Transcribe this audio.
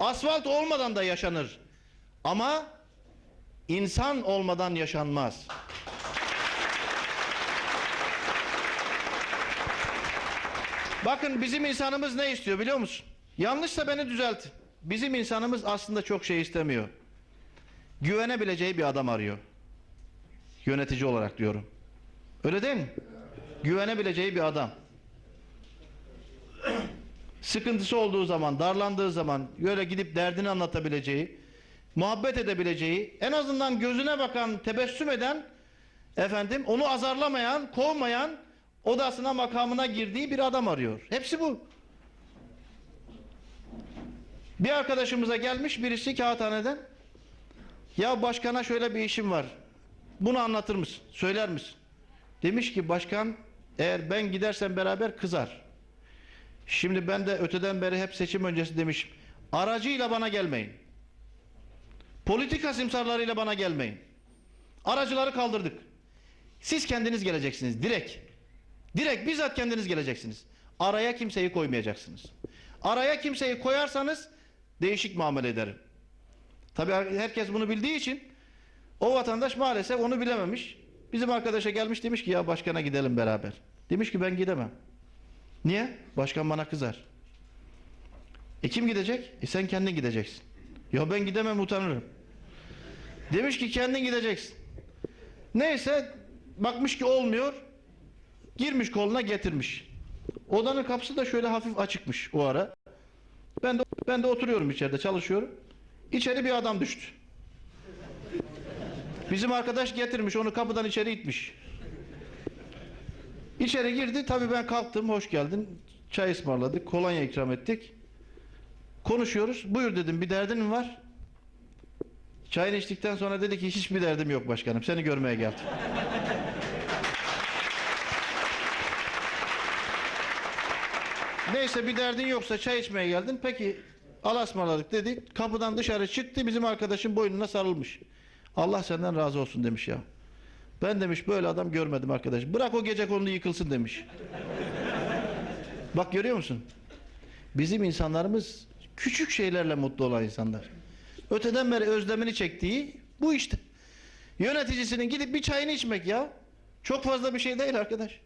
Asfalt olmadan da yaşanır. Ama insan olmadan yaşanmaz. Bakın bizim insanımız ne istiyor biliyor musun? Yanlışsa beni düzeltin. Bizim insanımız aslında çok şey istemiyor. Güvenebileceği bir adam arıyor. Yönetici olarak diyorum. Öyle değil mi? Güvenebileceği bir adam. Sıkıntısı olduğu zaman, darlandığı zaman böyle gidip derdini anlatabileceği, muhabbet edebileceği, en azından gözüne bakan, tebessüm eden, efendim onu azarlamayan, kovmayan, odasına makamına girdiği bir adam arıyor. Hepsi bu. Bir arkadaşımıza gelmiş birisi kağıthaneden. Ya başkana şöyle bir işim var. Bunu anlatır mısın? Söyler misin? Demiş ki başkan eğer ben gidersem beraber kızar. Şimdi ben de öteden beri hep seçim öncesi demişim. Aracıyla bana gelmeyin. Politika simsarlarıyla bana gelmeyin. Aracıları kaldırdık. Siz kendiniz geleceksiniz direkt. Direkt bizzat kendiniz geleceksiniz. Araya kimseyi koymayacaksınız. Araya kimseyi koyarsanız değişik muamele ederim. Tabii herkes bunu bildiği için o vatandaş maalesef onu bilememiş. Bizim arkadaşa gelmiş demiş ki ya başkana gidelim beraber. Demiş ki ben gidemem. Niye? Başkan bana kızar. E kim gidecek? E sen kendin gideceksin. Ya ben gidemem utanırım. Demiş ki kendin gideceksin. Neyse bakmış ki olmuyor. Girmiş koluna getirmiş. Odanın kapısı da şöyle hafif açıkmış o ara. Ben de ben de oturuyorum içeride çalışıyorum. İçeri bir adam düştü. Bizim arkadaş getirmiş onu kapıdan içeri itmiş. İçeri girdi tabii ben kalktım hoş geldin. Çay ısmarladık kolonya ikram ettik. Konuşuyoruz. Buyur dedim bir derdin mi var? Çayını içtikten sonra dedi ki hiçbir derdim yok başkanım seni görmeye geldim. Neyse bir derdin yoksa çay içmeye geldin. Peki Allah'a ısmarladık dedi. Kapıdan dışarı çıktı bizim arkadaşın boynuna sarılmış. Allah senden razı olsun demiş ya. Ben demiş böyle adam görmedim arkadaş. Bırak o gece konulu yıkılsın demiş. Bak görüyor musun? Bizim insanlarımız küçük şeylerle mutlu olan insanlar. Öteden beri özlemini çektiği bu işte. Yöneticisinin gidip bir çayını içmek ya. Çok fazla bir şey değil arkadaş.